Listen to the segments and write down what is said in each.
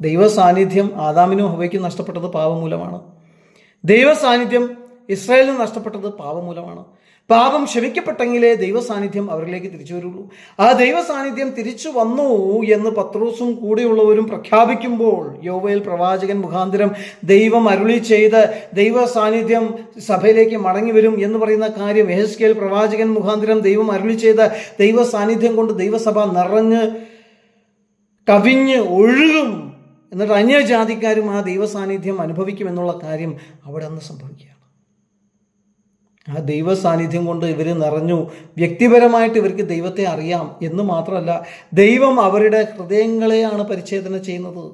ദൈവ സാന്നിധ്യം ആദാമിനും ഹവയ്ക്കും നഷ്ടപ്പെട്ടത് പാപം മൂലമാണ് ദൈവ സാന്നിധ്യം ഇസ്രായേലിന് നഷ്ടപ്പെട്ടത് പാപം മൂലമാണ് പാപം ക്ഷമിക്കപ്പെട്ടെങ്കിലേ ദൈവ സാന്നിധ്യം അവരിലേക്ക് തിരിച്ചു വരുള്ളൂ. ആ ദൈവ സാന്നിധ്യം തിരിച്ചു വന്നു എന്ന് പത്രോസും കൂടെയുള്ളവരും പ്രഖ്യാപിക്കുമ്പോൾ യോവയിൽ പ്രവാചകൻ മുഖാന്തരം ദൈവം അരുളി ചെയ്ത് ദൈവ സാന്നിധ്യം സഭയിലേക്ക് മടങ്ങി വരും എന്ന് പറയുന്ന കാര്യം എഹസ്കേൽ പ്രവാചകൻ മുഖാന്തരം ദൈവം അരുളി ചെയ്ത ദൈവ സാന്നിധ്യം കൊണ്ട് ദൈവസഭ നിറഞ്ഞ് കവിഞ്ഞ് ഒഴുകും. എന്നിട്ട് അന്യജാതിക്കാരും ആ ദൈവസാന്നിധ്യം അനുഭവിക്കുമെന്നുള്ള കാര്യം അവിടെ അന്ന് സംഭവിക്കുകയാണ്. ആ ദൈവ സാന്നിധ്യം കൊണ്ട് ഇവർ നിറഞ്ഞു. വ്യക്തിപരമായിട്ട് ഇവർക്ക് ദൈവത്തെ അറിയാം എന്ന് മാത്രമല്ല ദൈവം അവരുടെ ഹൃദയങ്ങളെയാണ് പരിച്ഛേദന ചെയ്യുന്നത്.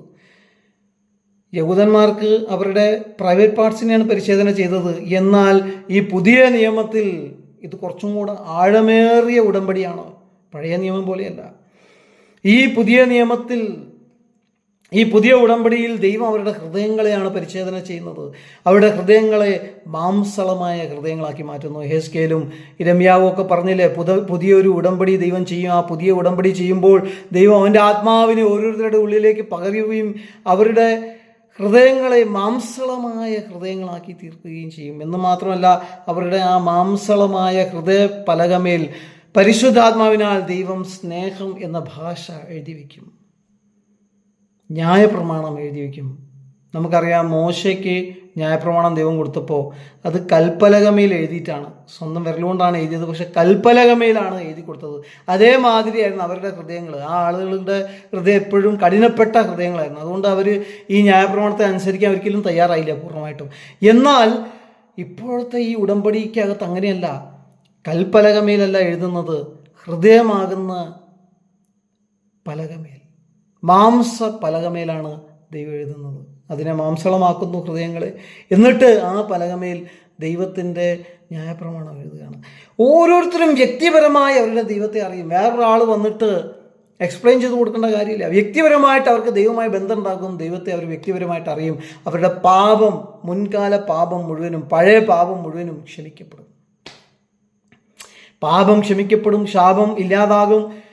യഹൂദന്മാർക്ക് അവരുടെ പ്രൈവറ്റ് പാർട്സിനെയാണ് പരിച്ഛേദന ചെയ്തത്. എന്നാൽ ഈ പുതിയ നിയമത്തിൽ ഇത് കുറച്ചും കൂടെ ആഴമേറിയ ഉടമ്പടിയാണ്. പഴയ നിയമം പോലെയല്ല. ഈ പുതിയ നിയമത്തിൽ ഈ പുതിയ ഉടമ്പടിയിൽ ദൈവം അവരുടെ ഹൃദയങ്ങളെയാണ് പരിച്ഛേദന ചെയ്യുന്നത്. അവരുടെ ഹൃദയങ്ങളെ മാംസളമായ ഹൃദയങ്ങളാക്കി മാറ്റുന്നു. ഹേസ്കേലും ഇരമ്യാവും ഒക്കെ പറഞ്ഞില്ലേ പുത പുതിയൊരു ഉടമ്പടി ദൈവം ചെയ്യും. ആ പുതിയ ഉടമ്പടി ചെയ്യുമ്പോൾ ദൈവം അവന്റെ ആത്മാവിനെ ഓരോരുത്തരുടെ ഉള്ളിലേക്ക് പകരുകയും അവരുടെ ഹൃദയങ്ങളെ മാംസളമായ ഹൃദയങ്ങളാക്കി തീർക്കുകയും ചെയ്യും. എന്ന് മാത്രമല്ല അവരുടെ ആ മാംസളമായ ഹൃദയ പലകമേൽ പരിശുദ്ധാത്മാവിനാൽ ദൈവം സ്നേഹം എന്ന ഭാഷ എഴുതി വയ്ക്കും. ന്യായപ്രമാണം എഴുതി വയ്ക്കും. നമുക്കറിയാം മോശയ്ക്ക് ന്യായപ്രമാണം ദൈവം കൊടുത്തപ്പോൾ അത് കൽപ്പലകമയിൽ എഴുതിയിട്ടാണ്. സ്വന്തം വിരലുകൊണ്ടാണ് എഴുതിയത് പക്ഷെ കൽപ്പലകമയിലാണ് എഴുതി കൊടുത്തത്. അതേമാതിരിയായിരുന്നു അവരുടെ ഹൃദയങ്ങൾ. ആ ആളുകളുടെ ഹൃദയം എപ്പോഴും കഠിനപ്പെട്ട ഹൃദയങ്ങളായിരുന്നു. അതുകൊണ്ട് അവർ ഈ ന്യായപ്രമാണത്തെ അനുസരിക്കാൻ ഒരിക്കലും തയ്യാറായില്ല പൂർണമായിട്ടും. എന്നാൽ ഇപ്പോഴത്തെ ഈ ഉടമ്പടിക്കകത്ത് അങ്ങനെയല്ല. കൽപ്പലകമയിലല്ല എഴുതുന്നത് ഹൃദയമാകുന്ന പലകമേൽ. മാംസ പലകമേലാണ് ദൈവം എഴുതുന്നത്. അതിനെ മാംസളമാക്കുന്നു ഹൃദയങ്ങളെ. എന്നിട്ട് ആ പലകമേൽ ദൈവത്തിന്റെ ന്യായപ്രമാണം എഴുതുകയാണ്. ഓരോരുത്തരും വ്യക്തിപരമായി അവരുടെ ദൈവത്തെ അറിയും. വേറൊരാൾ വന്നിട്ട് എക്സ്പ്ലെയിൻ ചെയ്ത് കൊടുക്കേണ്ട കാര്യമില്ല. വ്യക്തിപരമായിട്ട് അവർക്ക് ദൈവമായി ബന്ധം ഉണ്ടാക്കും ദൈവത്തെ അവർ വ്യക്തിപരമായിട്ട് അറിയും. അവരുടെ പാപം മുൻകാല പാപം മുഴുവനും പഴയ പാപം മുഴുവനും ക്ഷമിക്കപ്പെടും. പാപം ക്ഷമിക്കപ്പെടും ശാപം ഇല്ലാതാകും.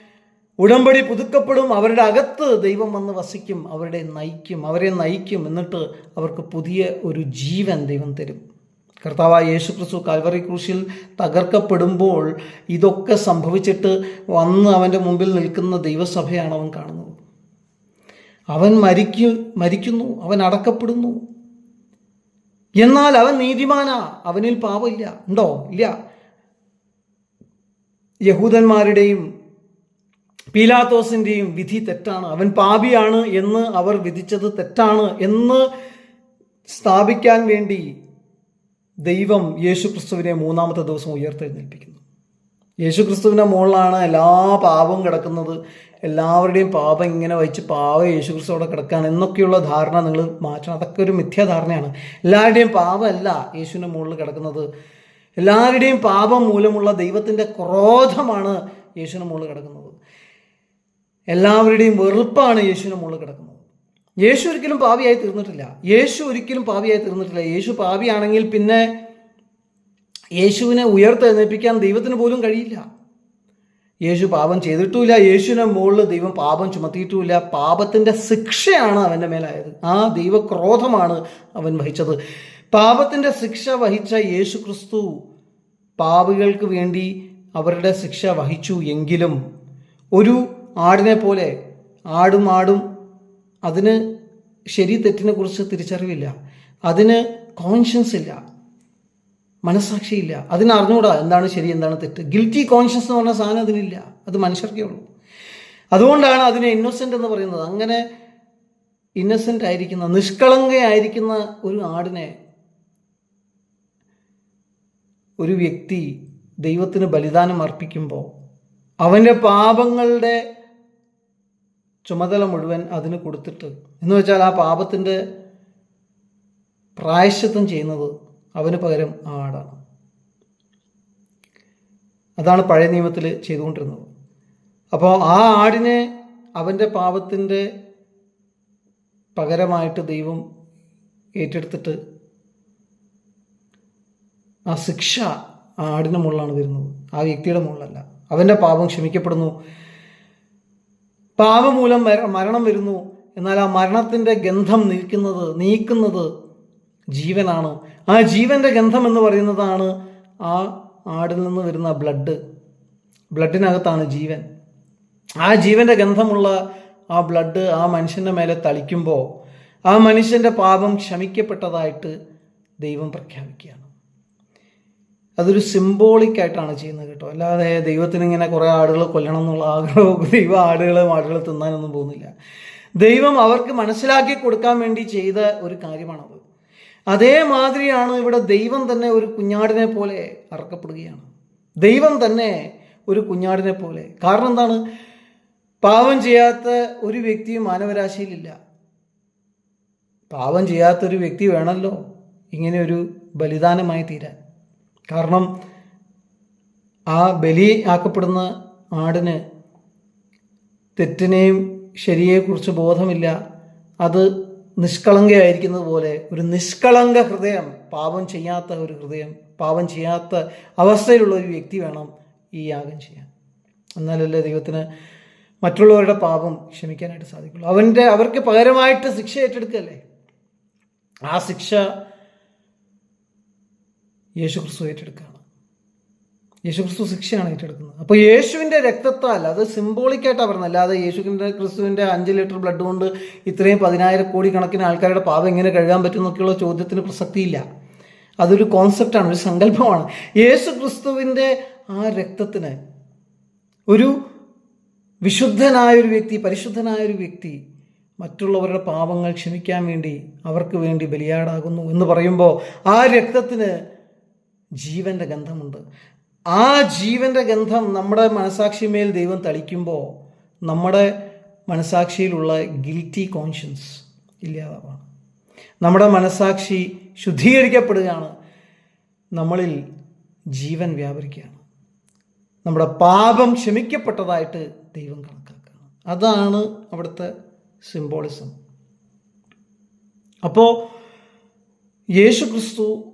ഉടമ്പടി പുതുക്കപ്പെടും അവരുടെ അകത്ത് ദൈവം വന്ന് വസിക്കും അവരുടെ നയിക്കും അവരെ നയിക്കും എന്നിട്ട് അവർക്ക് പുതിയ ഒരു ജീവൻ ദൈവം തരും. കർത്താവായ യേശു ക്രിസ്തു കാൽവറി ക്രൂശിൽ തകർക്കപ്പെടുമ്പോൾ ഇതൊക്കെ സംഭവിച്ചിട്ട് വന്ന് അവന്റെ മുമ്പിൽ നിൽക്കുന്ന ദൈവസഭയാണ് അവൻ കാണുന്നത്. അവൻ മരിക്കു മരിക്കുന്നു അവൻ അടക്കപ്പെടുന്നു. എന്നാൽ അവൻ നീതിമാനാ അവനിൽ പാപമില്ല. ഉണ്ടോ? ഇല്ല. യഹൂദന്മാരുടെയും പീലാത്തോസിന്റെയും വിധി തെറ്റാണ്. അവൻ പാപിയാണ് എന്ന് അവർ വിധിച്ചത് തെറ്റാണ് എന്ന് സ്ഥാപിക്കാൻ വേണ്ടി ദൈവം യേശുക്രിസ്തുവിനെ മൂന്നാമത്തെ ദിവസം ഉയർത്തെഴുന്നേൽപ്പിക്കുന്നു. യേശുക്രിസ്തുവിന്റെ മുകളിലാണ് എല്ലാ പാപവും കിടക്കുന്നത്. എല്ലാവരുടെയും പാപം ഇങ്ങനെ വഹിച്ച് പാവം യേശുക്രിസ്തു അവിടെ കിടക്കുകയാണ് എന്നൊക്കെയുള്ള ധാരണ നിങ്ങൾ മാറ്റണം. അതൊക്കെ ഒരു മിഥ്യാധാരണയാണ്. എല്ലാവരുടെയും പാപമല്ല യേശുവിന്റെ മുകളിൽ കിടക്കുന്നത്. എല്ലാവരുടെയും പാപം മൂലമുള്ള ദൈവത്തിന്റെ ക്രോധമാണ് യേശുവിന്റെ മുകളിൽ കിടക്കുന്നത്. എല്ലാവരുടെയും വെറുപ്പാണ് യേശുവിന്റെ മുകളിൽ കിടക്കുന്നത്. യേശു ഒരിക്കലും പാവിയായി തീർന്നിട്ടില്ല. യേശു ഒരിക്കലും പാവിയായി തീർന്നിട്ടില്ല. യേശു പാവിയാണെങ്കിൽ പിന്നെ യേശുവിനെ ഉയർത്തെഴുന്നേൽപ്പിക്കാൻ ദൈവത്തിന് പോലും കഴിയില്ല. യേശു പാപം ചെയ്തിട്ടുമില്ല. യേശുവിനെ മുകളിൽ ദൈവം പാപം ചുമത്തിയിട്ടുമില്ല. പാപത്തിന്റെ ശിക്ഷയാണ് അവന്റെ മേലായത്. ആ ദൈവക്രോധമാണ് അവൻ വഹിച്ചത്. പാപത്തിന്റെ ശിക്ഷ വഹിച്ച യേശു ക്രിസ്തു പാപികൾക്ക് വേണ്ടി അവരുടെ ശിക്ഷ വഹിച്ചു എങ്കിലും ഒരു ആടിനെ പോലെ ആടും ആടും അതിന് ശരി തെറ്റിനെ കുറിച്ച് തിരിച്ചറിവില്ല. അതിന് കോൺഷ്യൻസ് ഇല്ല. മനസ്സാക്ഷിയില്ല. അതിന് അറിഞ്ഞുകൂടാ എന്താണ് ശരി എന്താണ് തെറ്റ്. ഗിൽറ്റി കോൺഷ്യൻസ് എന്ന് പറഞ്ഞ സാധനം അതിനില്ല. അത് മനുഷ്യർക്കേ ഉള്ളൂ. അതുകൊണ്ടാണ് അതിനെ ഇന്നോസെന്റ് എന്ന് പറയുന്നത്. അങ്ങനെ ഇന്നസെന്റ് ആയിരിക്കുന്ന നിഷ്കളങ്കയായിരിക്കുന്ന ഒരു ആടിനെ ഒരു വ്യക്തി ദൈവത്തിന് ബലിദാനം അർപ്പിക്കുമ്പോൾ അവന്റെ പാപങ്ങളുടെ ചുമതല മുഴുവൻ അതിന് കൊടുത്തിട്ട്. എന്ന് വെച്ചാൽ ആ പാപത്തിന്റെ പ്രായശ്ചിത്തം ചെയ്യുന്നത് അവന് പകരം ആ ആടാണ്. അതാണ് പഴയ നിയമത്തിൽ ചെയ്തുകൊണ്ടിരുന്നത്. അപ്പോൾ ആ ആടിനെ അവന്റെ പാപത്തിന്റെ പകരമായിട്ട് ദൈവം ഏറ്റെടുത്തിട്ട് ആ ശിക്ഷ ആ ആടിന്റെ മുകളിലാണ് വരുന്നത്. ആ വ്യക്തിയുടെ മുകളിലല്ല. അവന്റെ പാപം ക്ഷമിക്കപ്പെടുന്നു. പാപം മൂലം മര- മരണം വരുന്നു. എന്നാൽ ആ മരണത്തിന്റെ ഗന്ധം നീക്കുന്നത് നീക്കുന്നത് ജീവനാണ്. ആ ജീവന്റെ ഗന്ധം എന്ന് പറയുന്നതാണ് ആ ആടിൽ നിന്ന് വരുന്ന ബ്ലഡ്. ബ്ലഡിനകത്താണ് ജീവൻ. ആ ജീവന്റെ ഗന്ധമുള്ള ആ ബ്ലഡ് ആ മനുഷ്യന്റെ മേലെ തളിക്കുമ്പോൾ ആ മനുഷ്യന്റെ പാപം ക്ഷമിക്കപ്പെട്ടതായിട്ട് ദൈവം പ്രഖ്യാപിക്കുകയാണ്. അതൊരു സിംബോളിക് ആയിട്ടാണ് ചെയ്യുന്നത് കേട്ടോ. അല്ലാതെ ദൈവത്തിന് ഇങ്ങനെ കുറേ ആടുകൾ കൊല്ലണം എന്നുള്ള ആഗ്രഹവും ദൈവം ആടുകളെ ആടുകളെ തിന്നാനൊന്നും പോകുന്നില്ല. ദൈവം അവർക്ക് മനസ്സിലാക്കി കൊടുക്കാൻ വേണ്ടി ചെയ്ത ഒരു കാര്യമാണത്. അതേമാതിരിയാണ് ഇവിടെ ദൈവം തന്നെ ഒരു കുഞ്ഞാടിനെ പോലെ അറക്കപ്പെടുകയാണ്. ദൈവം തന്നെ ഒരു കുഞ്ഞാടിനെ പോലെ. കാരണം എന്താണ്? പാവം ചെയ്യാത്ത ഒരു വ്യക്തിയും മാനവരാശിയിലില്ല. പാവം ചെയ്യാത്തൊരു വ്യക്തി വേണമല്ലോ ഇങ്ങനെ ഒരു ബലിദാനമായി തീരാൻ. കാരണം ആ ബലി ആക്കപ്പെടുന്ന ആടിന് തെറ്റിനെയും ശരിയെക്കുറിച്ച് ബോധമില്ല. അത് നിഷ്കളങ്കയായിരിക്കുന്നത് പോലെ ഒരു നിഷ്കളങ്ക ഹൃദയം പാപം ചെയ്യാത്ത ഒരു ഹൃദയം പാപം ചെയ്യാത്ത അവസ്ഥയിലുള്ള ഒരു വ്യക്തി വേണം ഈ യാഗം ചെയ്യാൻ. എന്നാലല്ലേ ദൈവത്തിന് മറ്റുള്ളവരുടെ പാപം ക്ഷമിക്കാനായിട്ട് സാധിക്കുള്ളൂ. അവന്റെ അവർക്ക് പകരമായിട്ട് ശിക്ഷ ഏറ്റെടുക്കല്ലേ? ആ ശിക്ഷ യേശു ക്രിസ്തു ഏറ്റെടുക്കുകയാണ്. യേശു ക്രിസ്തു ശിക്ഷയാണ് ഏറ്റെടുക്കുന്നത്. അപ്പോൾ യേശുവിന്റെ രക്തത്താൽ അത് സിംബോളിക്കായിട്ടാണ് പറഞ്ഞത് അല്ലാതെ യേശുവിന്റെ ക്രിസ്തുവിന്റെ അഞ്ച് ലിറ്റർ ബ്ലഡ് കൊണ്ട് ഇത്രയും പതിനായിരം കോടി കണക്കിന് ആൾക്കാരുടെ പാപം എങ്ങനെ കഴുകാൻ പറ്റും എന്നൊക്കെയുള്ള ചോദ്യത്തിന് പ്രസക്തിയില്ല. അതൊരു കോൺസെപ്റ്റാണ് ഒരു സങ്കല്പമാണ്. യേശു ക്രിസ്തുവിന്റെ ആ രക്തത്തിന് ഒരു വിശുദ്ധനായ ഒരു വ്യക്തി പരിശുദ്ധനായ ഒരു വ്യക്തി മറ്റുള്ളവരുടെ പാപങ്ങൾ ക്ഷമിക്കാൻ വേണ്ടി അവർക്ക് വേണ്ടി ബലിയാടാകുന്നു എന്ന് പറയുമ്പോൾ ആ രക്തത്തിന് ജീവന്റെ ഗന്ധമുണ്ട്. ആ ജീവന്റെ ഗന്ധം നമ്മുടെ മനസാക്ഷിമേൽ ദൈവം തളിക്കുമ്പോൾ നമ്മുടെ മനസാക്ഷിയിലുള്ള ഗിൽറ്റി കോൺഷ്യൻസ് ഇല്ലാതാവാണ്. നമ്മുടെ മനസാക്ഷി ശുദ്ധീകരിക്കപ്പെടുകയാണ്. നമ്മളിൽ ജീവൻ വ്യാപരിക്കുകയാണ്. നമ്മുടെ പാപം ക്ഷമിക്കപ്പെട്ടതായിട്ട് ദൈവം കണക്കാക്കുകയാണ്. അതാണ് അവിടുത്തെ സിംബോളിസം അപ്പോൾ യേശു ക്രിസ്തു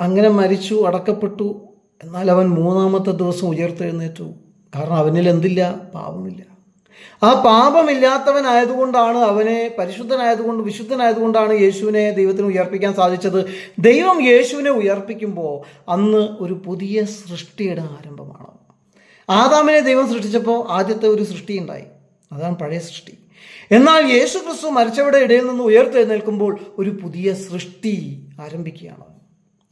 അങ്ങനെ മരിച്ചു അടക്കപ്പെട്ടു. എന്നാൽ അവൻ മൂന്നാമത്തെ ദിവസം ഉയർത്തെഴുന്നേറ്റു. കാരണം അവനിൽ എന്തില്ല? പാപമില്ല. ആ പാപമില്ലാത്തവനായതുകൊണ്ടാണ് അവനെ പരിശുദ്ധനായതുകൊണ്ട് വിശുദ്ധനായതുകൊണ്ടാണ് യേശുവിനെ ദൈവത്തിന് ഉയർപ്പിക്കാൻ സാധിച്ചത്. ദൈവം യേശുവിനെ ഉയർപ്പിക്കുമ്പോൾ അന്ന് ഒരു പുതിയ സൃഷ്ടിയുടെ ആരംഭമാണ്. ആദാമിനെ ദൈവം സൃഷ്ടിച്ചപ്പോൾ ആദ്യത്തെ ഒരു സൃഷ്ടി ഉണ്ടായി. അതാണ് പഴയ സൃഷ്ടി. എന്നാൽ യേശു ക്രിസ്തു മരിച്ചവരുടെ ഇടയിൽ നിന്ന് ഉയർത്തെഴുന്നേൽക്കുമ്പോൾ ഒരു പുതിയ സൃഷ്ടി ആരംഭിക്കുകയാണ്.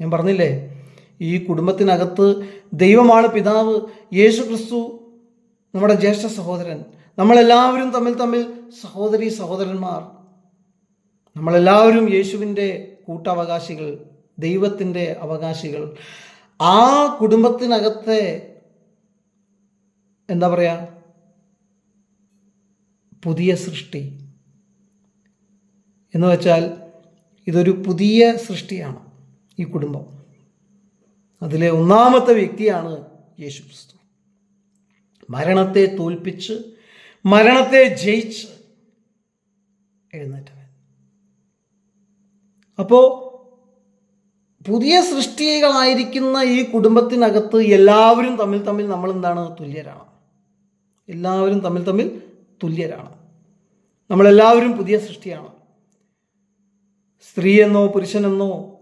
ഞാൻ പറഞ്ഞില്ലേ? ഈ കുടുംബത്തിനകത്ത് ദൈവമാണ് പിതാവ് യേശു ക്രിസ്തു നമ്മുടെ ജ്യേഷ്ഠ സഹോദരൻ. നമ്മളെല്ലാവരും തമ്മിൽ തമ്മിൽ സഹോദരി സഹോദരന്മാർ. നമ്മളെല്ലാവരും യേശുവിന്റെ കൂട്ടവകാശികൾ ദൈവത്തിന്റെ അവകാശികൾ. ആ കുടുംബത്തിനകത്തെ എന്താ പറയുക പുതിയ സൃഷ്ടി. എന്ന് വെച്ചാൽ ഇതൊരു പുതിയ സൃഷ്ടിയാണ്. ഈ കുടുംബം. അതിലെ ഒന്നാമത്തെ വ്യക്തിയാണ് യേശു ക്രിസ്തു മരണത്തെ തോൽപ്പിച്ച് മരണത്തെ ജയിച്ച് എഴുന്നേറ്റവൻ. അപ്പോൾ പുതിയ സൃഷ്ടികളായിരിക്കുന്ന ഈ കുടുംബത്തിനകത്ത് എല്ലാവരും തമ്മിൽ തമ്മിൽ നമ്മൾ എന്താണ് തുല്യരാണ്. എല്ലാവരും തമ്മിൽ തമ്മിൽ തുല്യരാണ്. നമ്മളെല്ലാവരും പുതിയ സൃഷ്ടിയാണ്. സ്ത്രീയെന്നോ പുരുഷനെന്നോ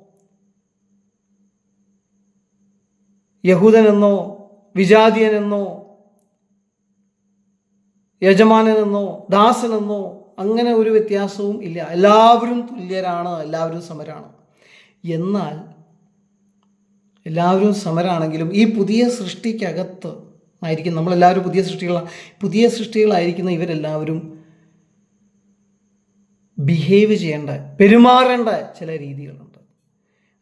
യഹൂദനെന്നോ വിജാതിയനെന്നോ യജമാനനെന്നോ ദാസനെന്നോ അങ്ങനെ ഒരു വ്യത്യാസവും ഇല്ല. എല്ലാവരും തുല്യരാണ് എല്ലാവരും സമരാണ്. എന്നാൽ എല്ലാവരും സമരാണെങ്കിലും ഈ പുതിയ സൃഷ്ടിക്കകത്ത് ആയിരിക്കും നമ്മളെല്ലാവരും പുതിയ സൃഷ്ടികളാണ് പുതിയ സൃഷ്ടികളായിരിക്കുന്ന ഇവരെല്ലാവരും ബിഹേവ് ചെയ്യേണ്ട പെരുമാറേണ്ട ചില രീതികളുണ്ട്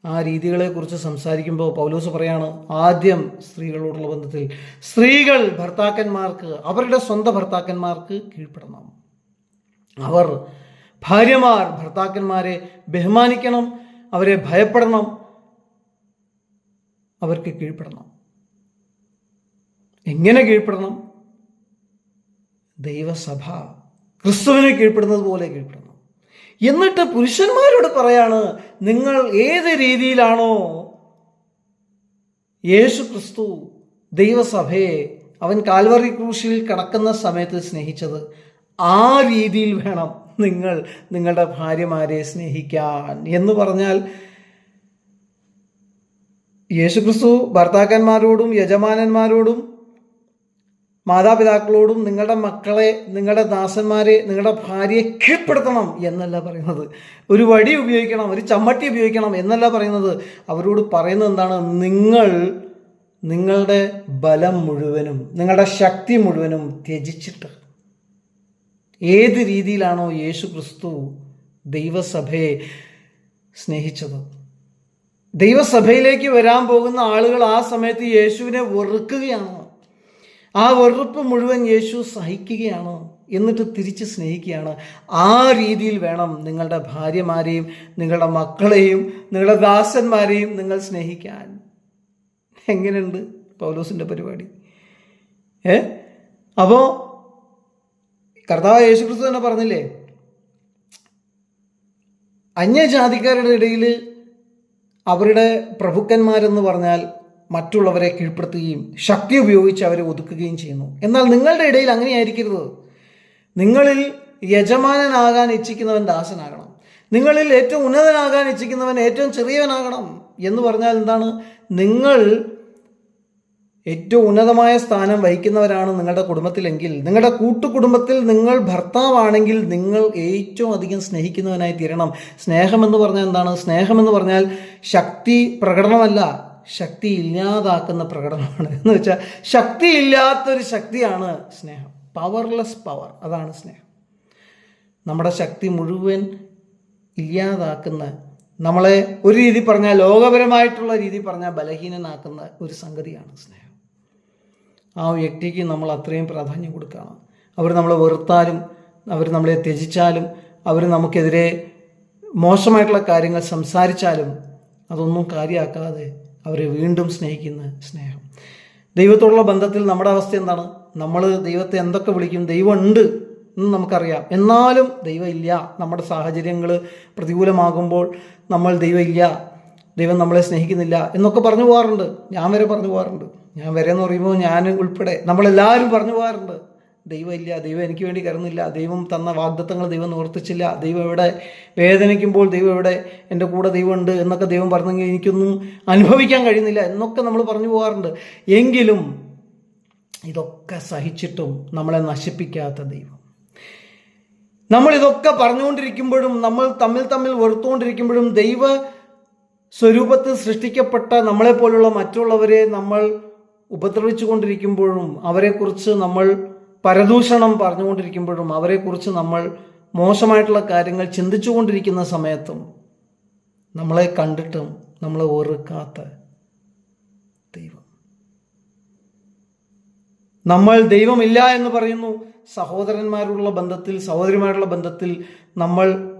ആ രീതികളെക്കുറിച്ച് സംസാരിക്കുമ്പോൾ പൗലോസ് പറയാണ് ആദ്യം സ്ത്രീകളോടുള്ള ബന്ധത്തിൽ സ്ത്രീകൾ ഭർത്താക്കന്മാർക്ക് അവരുടെ സ്വന്തം ഭർത്താക്കന്മാർക്ക് കീഴ്പ്പെടണം. അവർ ഭാര്യമാർ ഭർത്താക്കന്മാരെ ബഹുമാനിക്കണം അവരെ ഭയപ്പെടണം അവർക്ക് കീഴ്പ്പെടണം. എങ്ങനെ കീഴ്പ്പെടണം? ദൈവസഭ ക്രിസ്തുവിനെ കീഴ്പ്പെടുന്നത് പോലെ കീഴ്പ്പെടണം. എന്നിട്ട് പുരുഷന്മാരോട് പറയാണ് നിങ്ങൾ ഏത് രീതിയിലാണോ? യേശു ക്രിസ്തു ദൈവസഭയെ അവൻ കാൽവറി ക്രൂശിൽ കിടക്കുന്ന സമയത്ത് സ്നേഹിച്ചത് ആ രീതിയിൽ വേണം നിങ്ങൾ നിങ്ങളുടെ ഭാര്യമാരെ സ്നേഹിക്കാൻ. എന്ന് പറഞ്ഞാൽ യേശുക്രിസ്തു ഭർത്താക്കന്മാരോടും യജമാനന്മാരോടും മാതാപിതാക്കളോടും നിങ്ങളുടെ മക്കളെ നിങ്ങളുടെ ദാസന്മാരെ നിങ്ങളുടെ ഭാര്യയെ കീഴ്പ്പെടുത്തണം എന്നല്ല പറയുന്നത്. ഒരു വടി ഉപയോഗിക്കണം ഒരു ചമ്മട്ടി ഉപയോഗിക്കണം എന്നല്ല പറയുന്നത്. അവരോട് പറയുന്നത് എന്താണ്? നിങ്ങൾ നിങ്ങളുടെ ബലം മുഴുവനും നിങ്ങളുടെ ശക്തി മുഴുവനും ത്യജിച്ചിട്ട്. ഏത് രീതിയിലാണോ യേശു ക്രിസ്തു ദൈവസഭയെ സ്നേഹിച്ചത്. ദൈവസഭയിലേക്ക് വരാൻ പോകുന്ന ആളുകൾ ആ സമയത്ത് യേശുവിനെ വെറുക്കുകയാണ്. ആ വെറുപ്പ് മുഴുവൻ യേശു സഹിക്കുകയാണ് എന്നിട്ട് തിരിച്ച് സ്നേഹിക്കുകയാണ്. ആ രീതിയിൽ വേണം നിങ്ങളുടെ ഭാര്യമാരെയും നിങ്ങളുടെ മക്കളെയും നിങ്ങളുടെ ദാസന്മാരെയും നിങ്ങൾ സ്നേഹിക്കാൻ. എങ്ങനെയുണ്ട് പൗലോസിന്റെ പരിപാടി? ഏ? അപ്പോൾ കർത്താവ് യേശുക്രിസ്തു തന്നെ പറഞ്ഞില്ലേ അന്യജാതിക്കാരുടെ ഇടയിൽ അവരുടെ പ്രഭുക്കന്മാരെന്ന് പറഞ്ഞാൽ മറ്റുള്ളവരെ കീഴ്പ്പെടുത്തുകയും ശക്തി ഉപയോഗിച്ച് അവരെ ഒതുക്കുകയും ചെയ്യുന്നു. എന്നാൽ നിങ്ങളുടെ ഇടയിൽ അങ്ങനെയായിരിക്കരുത്. നിങ്ങളിൽ യജമാനനാകാൻ ഇച്ഛിക്കുന്നവൻ ദാസനാകണം. നിങ്ങളിൽ ഏറ്റവും ഉന്നതനാകാൻ ഇച്ഛിക്കുന്നവൻ ഏറ്റവും ചെറിയവനാകണം എന്ന് പറഞ്ഞാൽ എന്താണ്? നിങ്ങൾ ഏറ്റവും ഉന്നതമായ സ്ഥാനം വഹിക്കുന്നവരാണ് നിങ്ങളുടെ കുടുംബത്തിലെങ്കിൽ. നിങ്ങളുടെ കൂട്ടുകുടുംബത്തിൽ നിങ്ങൾ ഭർത്താവാണെങ്കിൽ നിങ്ങൾ ഏറ്റവും അധികം സ്നേഹിക്കുന്നവനായി തീരണം. സ്നേഹമെന്ന് പറഞ്ഞാൽ എന്താണ്? സ്നേഹമെന്ന് പറഞ്ഞാൽ ശക്തി പ്രകടനമല്ല. ശക്തി ഇല്ലാതാക്കുന്ന പ്രകടനമാണ്. എന്ന് വെച്ചാൽ ശക്തി ഇല്ലാത്തൊരു ശക്തിയാണ് സ്നേഹം. പവർലെസ് പവർ അതാണ് സ്നേഹം. നമ്മുടെ ശക്തി മുഴുവൻ ഇല്ലാതാക്കുന്ന നമ്മളെ ഒരു രീതി പറഞ്ഞാൽ ലോകപരമായിട്ടുള്ള രീതി പറഞ്ഞാൽ ബലഹീനനാക്കുന്ന ഒരു സംഗതിയാണ് സ്നേഹം. ആ വ്യക്തിക്ക് നമ്മൾ അത്രയും പ്രാധാന്യം കൊടുക്കണം. അവർ നമ്മളെ വെറുത്താലും അവർ നമ്മളെ ത്യജിച്ചാലും അവർ നമുക്കെതിരെ മോശമായിട്ടുള്ള കാര്യങ്ങൾ സംസാരിച്ചാലും അതൊന്നും കാര്യമാക്കാതെ അവരെ വീണ്ടും സ്നേഹിക്കുന്ന സ്നേഹം. ദൈവത്തോടുള്ള ബന്ധത്തിൽ നമ്മുടെ അവസ്ഥ എന്താണ്? നമ്മൾ ദൈവത്തെ എന്തൊക്കെ വിളിക്കും? ദൈവമുണ്ട് എന്ന് നമുക്കറിയാം. എന്നാലും ദൈവം ഇല്ല നമ്മുടെ സാഹചര്യങ്ങൾ പ്രതികൂലമാകുമ്പോൾ നമ്മൾ ദൈവം ഇല്ല ദൈവം നമ്മളെ സ്നേഹിക്കുന്നില്ല എന്നൊക്കെ പറഞ്ഞു പോകാറുണ്ട്. ഞാൻ വരെ പറഞ്ഞു പോകാറുണ്ട്. ഞാൻ വരെ എന്ന് പറയുമ്പോൾ ഞാൻ ഉൾപ്പെടെ നമ്മളെല്ലാവരും പറഞ്ഞു പോകാറുണ്ട്. ദൈവം ഇല്ല ദൈവം എനിക്ക് വേണ്ടി കരുന്നില്ല ദൈവം തന്ന വാഗ്ദത്തങ്ങൾ ദൈവം നിവർത്തിച്ചില്ല ദൈവം എവിടെ വേദനിക്കുമ്പോൾ ദൈവം എവിടെ എന്റെ കൂടെ ദൈവമുണ്ട് എന്നൊക്കെ ദൈവം പറഞ്ഞെങ്കിൽ എനിക്കൊന്നും അനുഭവിക്കാൻ കഴിയുന്നില്ല എന്നൊക്കെ നമ്മൾ പറഞ്ഞു പോകാറുണ്ട്. എങ്കിലും ഇതൊക്കെ സഹിച്ചിട്ടും നമ്മളെ നശിപ്പിക്കാത്ത ദൈവം. നമ്മൾ ഇതൊക്കെ പറഞ്ഞുകൊണ്ടിരിക്കുമ്പോഴും നമ്മൾ തമ്മിൽ തമ്മിൽ വെറുത്തുകൊണ്ടിരിക്കുമ്പോഴും ദൈവ സ്വരൂപത്തിൽ സൃഷ്ടിക്കപ്പെട്ട നമ്മളെപ്പോലുള്ള മറ്റുള്ളവരെ നമ്മൾ ഉപദ്രവിച്ചു കൊണ്ടിരിക്കുമ്പോഴും അവരെക്കുറിച്ച് നമ്മൾ പരദൂഷണം പറഞ്ഞുകൊണ്ടിരിക്കുമ്പോഴും അവരെക്കുറിച്ച് നമ്മൾ മോശമായിട്ടുള്ള കാര്യങ്ങൾ ചിന്തിച്ചുകൊണ്ടിരിക്കുന്ന സമയത്തും നമ്മളെ കണ്ടിട്ടും നമ്മളെ ഓർക്കാത്ത ദൈവം. നമ്മൾ ദൈവമില്ല എന്ന് പറയുന്നു. സഹോദരന്മാരുള്ള ബന്ധത്തിൽ സഹോദരിമാരുള്ള ബന്ധത്തിൽ നമ്മൾ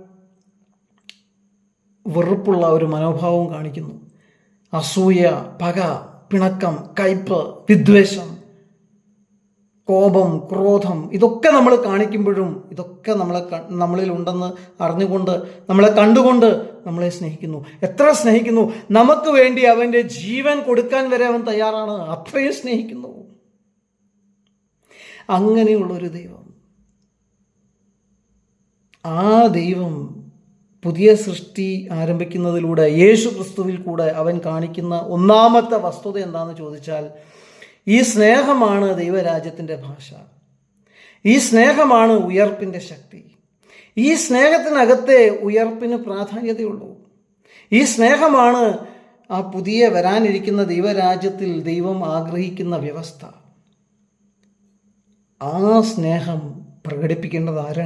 വെറുപ്പുള്ള ഒരു മനോഭാവം കാണിക്കുന്നു. അസൂയ പക പിണക്കം കയ്പ് വിദ്വേഷം കോപം ക്രോധം ഇതൊക്കെ നമ്മൾ കാണിക്കുമ്പോഴും ഇതൊക്കെ നമ്മളെ നമ്മളിൽ ഉണ്ടെന്ന് അറിഞ്ഞുകൊണ്ട് നമ്മളെ കണ്ടുകൊണ്ട് നമ്മളെ സ്നേഹിക്കുന്നു. എത്ര സ്നേഹിക്കുന്നു? നമുക്ക് വേണ്ടി അവന്റെ ജീവൻ കൊടുക്കാൻ വരെ അവൻ തയ്യാറാണ്. അത്രയും സ്നേഹിക്കുന്നു. അങ്ങനെയുള്ളൊരു ദൈവം. ആ ദൈവം പുതിയ സൃഷ്ടി ആരംഭിക്കുന്നതിലൂടെ യേശു ക്രിസ്തുവിൽ കൂടെ അവൻ കാണിക്കുന്ന ഒന്നാമത്തെ വസ്തുത എന്താണെന്ന് ചോദിച്ചാൽ ഈ സ്നേഹമാണ് ദൈവരാജ്യത്തിന്റെ ഭാഷ. ഈ സ്നേഹമാണ് ഉയർപ്പിന്റെ ശക്തി. ഈ സ്നേഹത്തിനകത്തെ ഉയർപ്പിന് പ്രാധാന്യതയുള്ളൂ. ഈ സ്നേഹമാണ് ആ പുതിയ വരാനിരിക്കുന്ന ദൈവരാജ്യത്തിൽ ദൈവം ആഗ്രഹിക്കുന്ന വ്യവസ്ഥ. ആ സ്നേഹം പ്രകടിപ്പിക്കേണ്ടത് ആരാണ്?